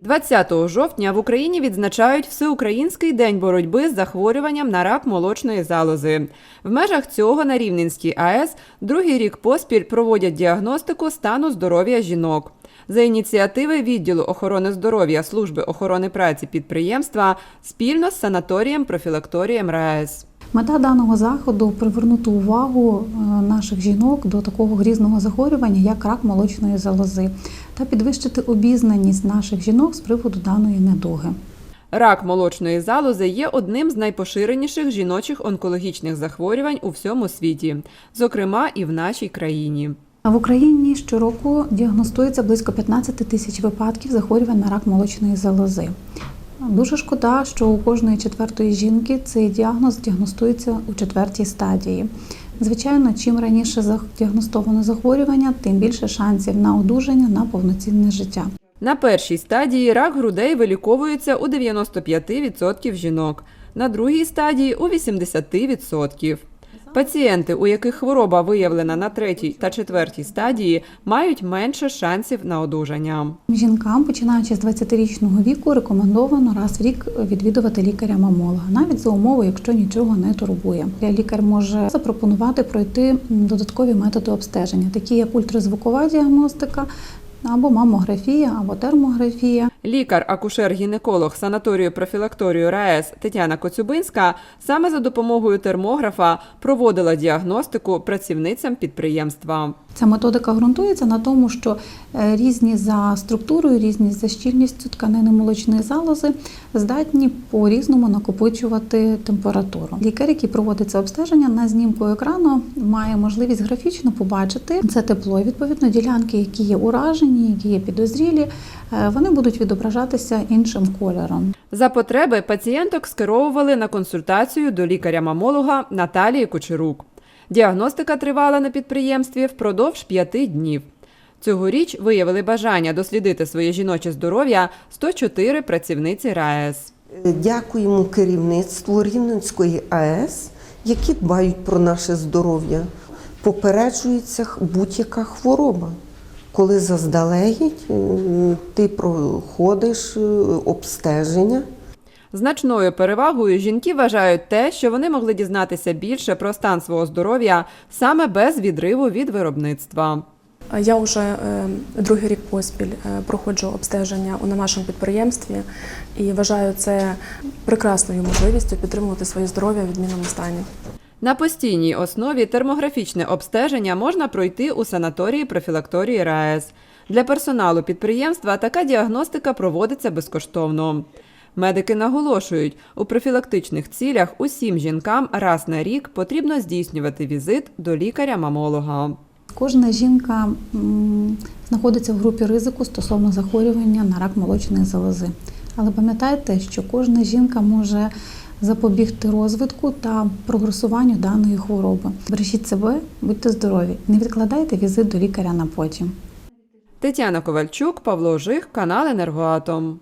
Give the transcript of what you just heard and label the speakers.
Speaker 1: 20 жовтня в Україні відзначають Всеукраїнський день боротьби з захворюванням на рак молочної залози. В межах цього на Рівненській АЕС другий рік поспіль проводять діагностику стану здоров'я жінок. За ініціативи відділу охорони здоров'я служби охорони праці підприємства спільно з санаторієм профілакторієм РаЕС.
Speaker 2: Мета даного заходу привернути увагу е, наших жінок до такого грізного захворювання, як рак молочної залози, та підвищити обізнаність наших жінок з приводу даної недуги.
Speaker 1: Рак молочної залози є одним з найпоширеніших жіночих онкологічних захворювань у всьому світі, зокрема і в нашій країні.
Speaker 2: А В Україні щороку діагностується близько 15 тисяч випадків захворювань на рак молочної залози. Дуже шкода, що у кожної четвертої жінки цей діагноз діагностується у четвертій стадії. Звичайно, чим раніше діагностовано захворювання, тим більше шансів на одужання на повноцінне життя.
Speaker 1: На першій стадії рак грудей виліковується у 95% жінок, на другій стадії у 80%. Пацієнти, у яких хвороба виявлена на третій та четвертій стадії, мають менше шансів на одужання.
Speaker 2: Жінкам, починаючи з 20-річного віку, рекомендовано раз в рік відвідувати лікаря-мамолога, навіть за умови, якщо нічого не турбує. Лікар може запропонувати пройти додаткові методи обстеження, такі як ультразвукова діагностика. Або мамографія, або термографія.
Speaker 1: Лікар-акушер-гінеколог санаторію профілакторію РаЕС Тетяна Коцюбинська саме за допомогою термографа проводила діагностику працівницям підприємства.
Speaker 2: Ця методика ґрунтується на тому, що е, різні за структурою, різні за щільністю тканини молочної залози здатні по-різному накопичувати температуру. Лікар, який проводить це обстеження на знімку екрану, має можливість графічно побачити це тепло. Відповідно, ділянки, які є уражені, які є підозрілі, е, вони будуть відображатися іншим кольором.
Speaker 1: За потреби пацієнток скеровували на консультацію до лікаря-мамолога Наталії Кучерук. Діагностика тривала на підприємстві впродовж п'яти днів. Цьогоріч виявили бажання дослідити своє жіноче здоров'я 104 працівниці РаЕС.
Speaker 3: Дякуємо керівництву Рівненської АЕС, які дбають про наше здоров'я. Попереджується будь-яка хвороба. Коли заздалегідь ти проходиш е, обстеження.
Speaker 1: Значною перевагою жінки вважають те, що вони могли дізнатися більше про стан свого здоров'я саме без відриву від виробництва.
Speaker 4: Я вже е, другий рік поспіль е, проходжу обстеження у- на нашому підприємстві і вважаю це прекрасною можливістю підтримувати своє здоров'я в відмінному стані.
Speaker 1: На постійній основі термографічне обстеження можна пройти у санаторії профілакторії РаЕС. Для персоналу підприємства така діагностика проводиться безкоштовно. Медики наголошують, у профілактичних цілях усім жінкам раз на рік потрібно здійснювати візит до лікаря-мамолога.
Speaker 2: Кожна жінка знаходиться в групі ризику стосовно захворювання на рак молочної залози. Але пам'ятайте, що кожна жінка може запобігти розвитку та прогресуванню даної хвороби. Бережіть себе, будьте здорові, не відкладайте візит до лікаря на потім.
Speaker 1: Тетяна Ковальчук, Павло Жих, канал Енергоатом.